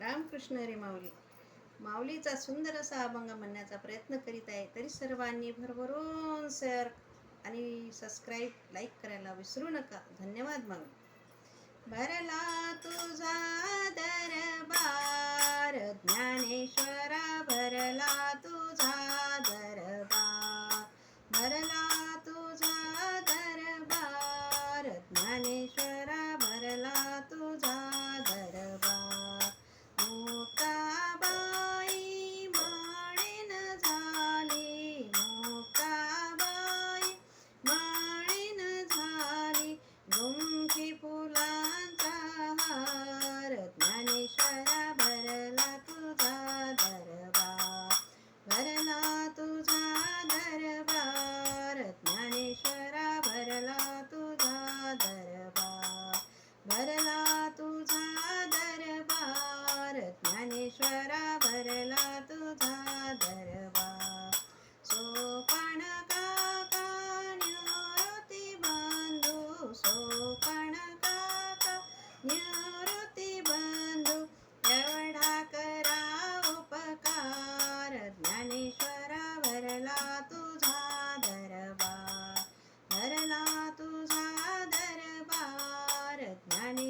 रामकृष्ण रे माऊली. माऊलीचा सुंदर असा अभंग म्हणण्याचा प्रयत्न करीत आहे तरी सर्वांनी भरभरून शेअर आणि सबस्क्राईब लाईक करायला विसरू नका. धन्यवाद माऊली. भरला तुझा दरबार ज्ञानेश्वरा भरला तुझा दरबार. भरला तुझा दरबार ज्ञानेश्वर भरला तुझा दरबार ज्ञानेश्वरा भरला तुझा दरबार. सोपण काका निवृत्ती बंधू सोपण काका निवृत्ती बंधू एवढा करा उपकार. ज्ञानेश्वर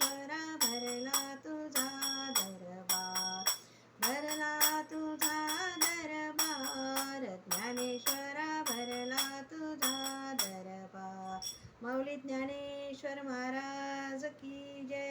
ज्ञानेश्वरा भरला तुझा दरबार. भरला तुझा दरबार. ज्ञानेश्वरा भरला तुझा दरबार. माऊली ज्ञानेश्वर महाराज की जय.